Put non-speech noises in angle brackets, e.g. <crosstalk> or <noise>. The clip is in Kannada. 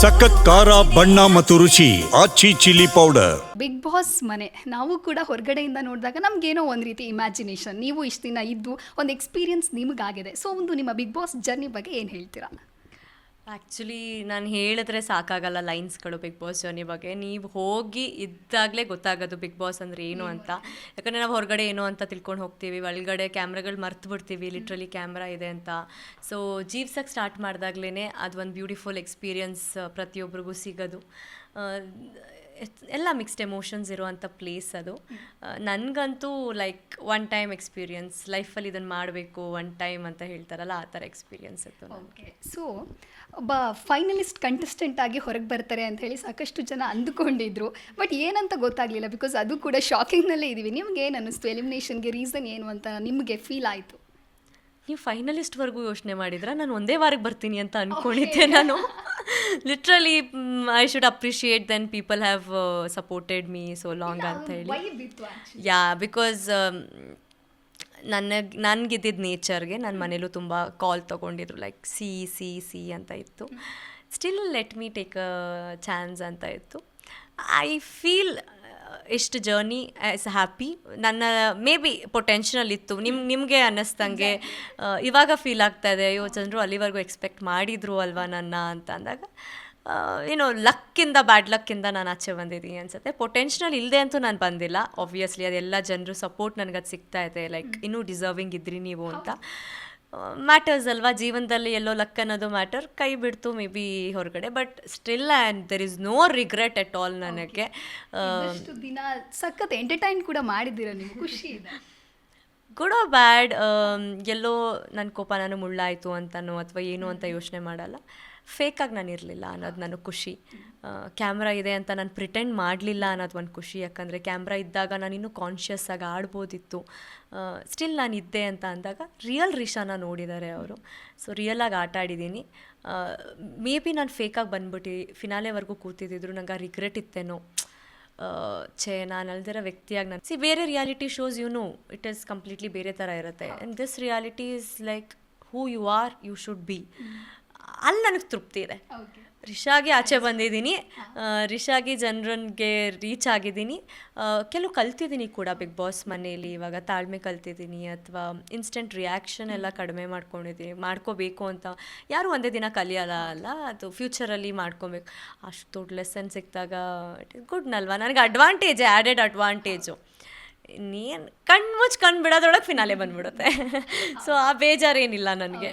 ಸಖತ್ ಖಾರ, ಬಣ್ಣ ಮತ್ತು ರುಚಿ, Aachi chilli powder. Bigg Boss ಮನೆ. ನಾವು ಕೂಡ ಹೊರಗಡೆಯಿಂದ ನೋಡಿದಾಗ ನಮಗೇನೋ ಒಂದು ರೀತಿ ಇಮ್ಯಾಜಿನೇಷನ್ ನೀವು ಇಷ್ಟು ದಿನ ಇದ್ದು ಒಂದು ಎಕ್ಸ್ಪೀರಿಯನ್ಸ್ ನಿಮಗಾಗಿದೆ. ಸೊ ಒಂದು ನಿಮ್ಮ ಬಿಗ್ ಬಾಸ್ ಜರ್ನಿ ಬಗ್ಗೆ ಏನು ಹೇಳ್ತೀರಾ? ಆ್ಯಕ್ಚುಲಿ ನಾನು ಹೇಳಿದ್ರೆ ಸಾಕಾಗಲ್ಲ ಲೈನ್ಸ್ಗಳು ಬಿಗ್ ಬಾಸ್ ಜರ್ನಿ ಬಗ್ಗೆ. ನೀವು ಹೋಗಿ ಇದ್ದಾಗಲೇ ಗೊತ್ತಾಗೋದು ಬಿಗ್ ಬಾಸ್ ಅಂದರೆ ಏನು ಅಂತ. ಯಾಕಂದರೆ ನಾವು ಹೊರಗಡೆ ಏನು ಅಂತ ತಿಳ್ಕೊಂಡು ಹೋಗ್ತೀವಿ. ಒಳಗಡೆ ಕ್ಯಾಮ್ರಾಗಳು ಮರ್ತು ಬಿಡ್ತೀವಿ. ಲಿಟ್ರಲಿ ಕ್ಯಾಮ್ರಾ ಇದೆ ಅಂತ. ಸೊ ಜೀವ್ಸಕ್ಕೆ ಸ್ಟಾರ್ಟ್ ಮಾಡಿದಾಗ್ಲೇ ಅದೊಂದು ಬ್ಯೂಟಿಫುಲ್ ಎಕ್ಸ್ಪೀರಿಯನ್ಸ್ ಪ್ರತಿಯೊಬ್ಬರಿಗೂ ಸಿಗೋದು. ಎಲ್ಲ ಮಿಕ್ಸ್ಡ್ ಎಮೋಷನ್ಸ್ ಇರುವಂಥ ಪ್ಲೇಸ್ ಅದು. ನನಗಂತೂ ಲೈಕ್ ಒನ್ ಟೈಮ್ ಎಕ್ಸ್ಪೀರಿಯನ್ಸ್ ಲೈಫಲ್ಲಿ ಇದನ್ನು ಮಾಡಬೇಕು ಒನ್ ಟೈಮ್ ಅಂತ ಹೇಳ್ತಾರಲ್ಲ ಆ ಥರ ಎಕ್ಸ್ಪೀರಿಯನ್ಸ್ ಇತ್ತು. ಓಕೆ ಸೊ ಒಬ್ಬ ಫೈನಲಿಸ್ಟ್ ಕಂಟೆಸ್ಟೆಂಟ್ ಆಗಿ ಹೊರಗೆ ಬರ್ತಾರೆ ಅಂತ ಹೇಳಿ ಸಾಕಷ್ಟು ಜನ ಅಂದುಕೊಂಡಿದ್ರು. ಬಟ್ ಏನಂತ ಗೊತ್ತಾಗಲಿಲ್ಲ ಬಿಕಾಸ್ ಅದು ಕೂಡ ಶಾಕಿಂಗ್ನಲ್ಲೇ ಇದ್ದೀವಿ ನಿಮ್ಗೆ ಏನು ಅನ್ನಿಸ್ತು? ಎಲಿಮಿನೇಷನ್ಗೆ ರೀಸನ್ ಏನು ಅಂತ ನಿಮಗೆ ಫೀಲ್ ಆಯಿತು? ನೀವು ಫೈನಲಿಸ್ಟ್ವರೆಗೂ ಯೋಚನೆ ಮಾಡಿದ್ರೆ? ನಾನು ಒಂದೇ ವಾರಕ್ಕೆ ಬರ್ತೀನಿ ಅಂತ ಅಂದ್ಕೊಂಡಿದ್ದೆ ನಾನು. <laughs> Literally I should appreciate then people have supported me so long ಅಂತ ಹೇಳಿ ಯಾ ಬಿಕಾಸ್ ನನಗೆ ನನಗಿದ್ದಿದ್ದ ನೇಚರ್ಗೆ ನನ್ನ ಮನೇಲೂ ತುಂಬ ಕಾಲ್ ತೊಗೊಂಡಿದ್ರು ಲೈಕ್ ಸಿ ಸಿ ಸಿ ಅಂತ ಇತ್ತು. Still let me take a chance ಅಂತ ಇತ್ತು. ಐ ಫೀಲ್ ಎಷ್ಟು ಜರ್ನಿ ಆಸ್ ಹ್ಯಾಪಿ ನನ್ನ ಮೇ ಬಿ ಪೊಟೆನ್ಷಿಯಲ್ ಇತ್ತು. ನಿಮ್ ನಿಮಗೆ ಅನ್ನಿಸ್ದಂಗೆ ಆ, ಇವಾಗ ಫೀಲ್ ಆಗ್ತಾ ಇದೆ ಅಯ್ಯೋ ಜನರು ಅಲ್ಲಿವರೆಗೂ ಎಕ್ಸ್ಪೆಕ್ಟ್ ಮಾಡಿದ್ರು ಅಲ್ವಾ ನನ್ನ ಅಂತ ಅಂದಾಗ ಏನೋ ಲಕ್ಕಿಂದ ಬ್ಯಾಡ್ ಲಕ್ಕಿಂದ ನಾನು ಆಚೆ ಬಂದಿದ್ದೀನಿ ಅನ್ಸುತ್ತೆ. ಪೊಟೆನ್ಷಿಯಲ್ ಇಲ್ಲದೆ ಅಂತೂ ನಾನು ಬಂದಿಲ್ಲ. ಆಬ್ವಿಯಸ್ಲಿ ಅದೆಲ್ಲ ಜನರು ಸಪೋರ್ಟ್ ನನಗೆ ಅದು ಸಿಗ್ತಾ ಇದೆ. ಲೈಕ್ ಇನ್ನೂ ಡಿಸರ್ವಿಂಗ್ ಇದ್ರಿ ನೀವು ಅಂತ. ಮ್ಯಾಟರ್ಸ್ ಅಲ್ವಾ? ಜೀವನದಲ್ಲಿ ಎಲ್ಲೋ ಲಕ್ ಅನ್ನೋದು ಮ್ಯಾಟರ್ ಕೈ ಬಿಡ್ತು ಮೇ ಬಿ ಹೊರಗಡೆ but still and there is no regret at all ನನಗೆ. ದಿನ ಸಖತ್ ಎಂಟರ್ಟೈನ್ ಕೂಡ ಮಾಡಿದ್ದೀರಾ ನೀವು? ಖುಷಿ ಇದೆ. ಗುಡ್ ಆರ್ ಬ್ಯಾಡ್ ಎಲ್ಲೋ ನನ್ನ ಕೋಪ ನಾನು ಮುಳ್ಳಾಯಿತು ಅಂತನೋ ಅಥವಾ ಏನು ಅಂತ ಯೋಚನೆ ಮಾಡಲ್ಲ. ಫೇಕಾಗಿ ನಾನು ಇರಲಿಲ್ಲ ಅನ್ನೋದು ನನಗೆ ಖುಷಿ. ಕ್ಯಾಮ್ರಾ ಇದೆ ಅಂತ ನಾನು ಪ್ರಿಟೆಂಡ್ ಮಾಡಲಿಲ್ಲ ಅನ್ನೋದು ಒಂದು ಖುಷಿ. ಯಾಕಂದರೆ ಕ್ಯಾಮ್ರಾ ಇದ್ದಾಗ ನಾನು ಇನ್ನೂ ಕಾನ್ಷಿಯಸ್ ಆಗಿ ಆಡ್ಬೋದಿತ್ತು. ಸ್ಟಿಲ್ ನಾನು ಇದ್ದೆ ಅಂತ ಅಂದಾಗ ರಿಯಲ್ ರಿಷಾನ ನೋಡಿದ್ದಾರೆ ಅವರು. ಸೊ ರಿಯಲಾಗಿ ಆಟ ಆಡಿದ್ದೀನಿ ಮೇ ಬಿ ನಾನು ಫೇಕಾಗಿ ಬಂದ್ಬಿಟ್ಟು ಫಿನಾಲೆವರೆಗೂ ಕೂತಿದ್ದಿದ್ರು. ನಂಗೆ ಆ ರಿಗ್ರೆಟ್ ಇತ್ತೇನೋ. ಛೇ, ನಾನು ಅಲ್ದಿರೋ ವ್ಯಕ್ತಿಯಾಗಿ ನಾನು ಸಿ ಬೇರೆ ರಿಯಾಲಿಟಿ ಶೋಸ್ ಯುನು ಇಟ್ ಈಸ್ ಕಂಪ್ಲೀಟ್ಲಿ ಬೇರೆ ಥರ ಇರುತ್ತೆ. And this reality is like who you are you should be ಅಲ್ಲಿ ನನಗೆ ತೃಪ್ತಿ ಇದೆ. ರಿಷಾಗೆ ಆಚೆ ಬಂದಿದ್ದೀನಿ. ರಿಷಾಗಿ ಜನರನ್ಗೆ ರೀಚ್ ಆಗಿದ್ದೀನಿ. ಕೆಲವು ಕಲ್ತಿದ್ದೀನಿ ಕೂಡ ಬಿಗ್ ಬಾಸ್ ಮನೆಯಲ್ಲಿ. ಇವಾಗ ತಾಳ್ಮೆ ಕಲ್ತಿದ್ದೀನಿ ಅಥವಾ ಇನ್ಸ್ಟೆಂಟ್ ರಿಯಾಕ್ಷನ್ ಎಲ್ಲ ಕಡಿಮೆ ಮಾಡ್ಕೊಂಡಿದ್ದೀನಿ. ಮಾಡ್ಕೋಬೇಕು ಅಂತ ಯಾರು ಒಂದೇ ದಿನ ಕಲಿಯಲ್ಲ ಅಲ್ಲ ಅದು ಫ್ಯೂಚರಲ್ಲಿ ಮಾಡ್ಕೊಬೇಕು. ಅಷ್ಟು ದೊಡ್ಡ ಲೆಸನ್ ಸಿಕ್ಕಿದಾಗ ಇಟ್ ಇಸ್ ಗುಡ್ನಲ್ವಾ ನನಗೆ ಅಡ್ವಾಂಟೇಜ್ ಆ್ಯಡೆಡ್ ಅಡ್ವಾಂಟೇಜು ಇನ್ನೇನು ಕಣ್ಣು ಮುಚ್ಚಿ ಕಣ್ಣು ಬಿಡೋದ್ರೊಳಗೆ ಫಿನಾಲೆ ಬಂದ್ಬಿಡುತ್ತೆ. <laughs> ಸೊ ಆ ಬೇಜಾರೇನಿಲ್ಲ ನನಗೆ.